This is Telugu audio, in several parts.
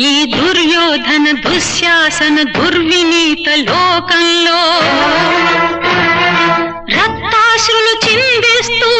ఈ దుర్యోధన దుశ్యాసన దుర్వినీత లోకంలో రక్తాశ్రులు చిందిస్తూ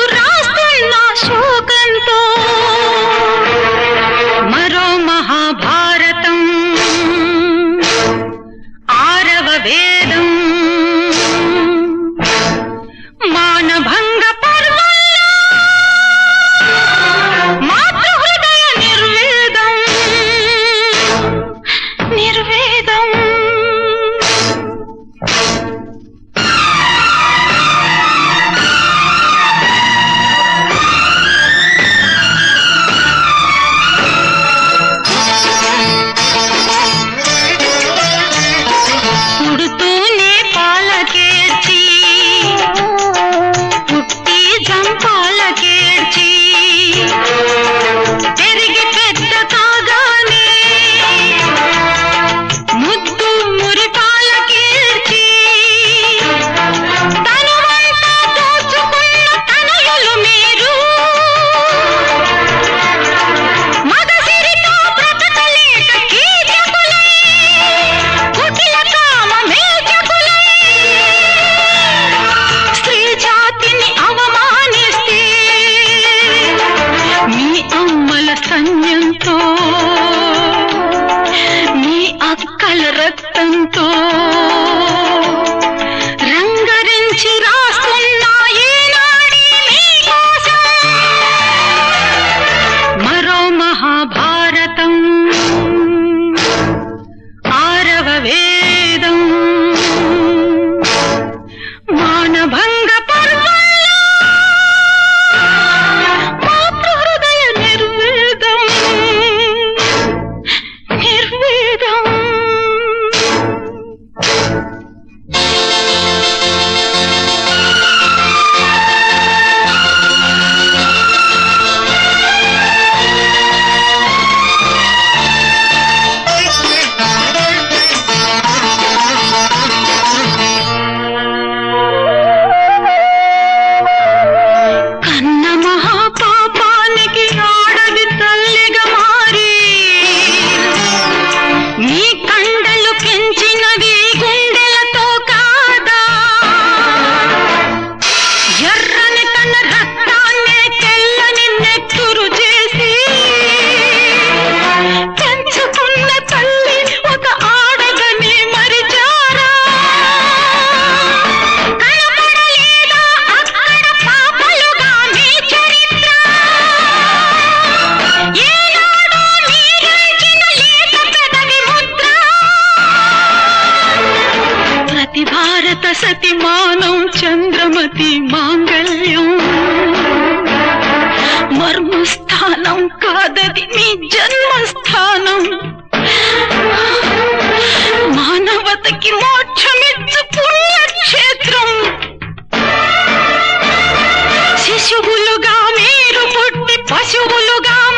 oh సరస్వతి మానం చంద్రమతి మాంగళ్యం. మర్మస్థానం కాదది మీ జన్మస్థానం. మానవతకి మోక్షమిచ్చు పుణ్యక్షేత్రం. శిశువులుగా మీరు పుట్టి పశువులుగా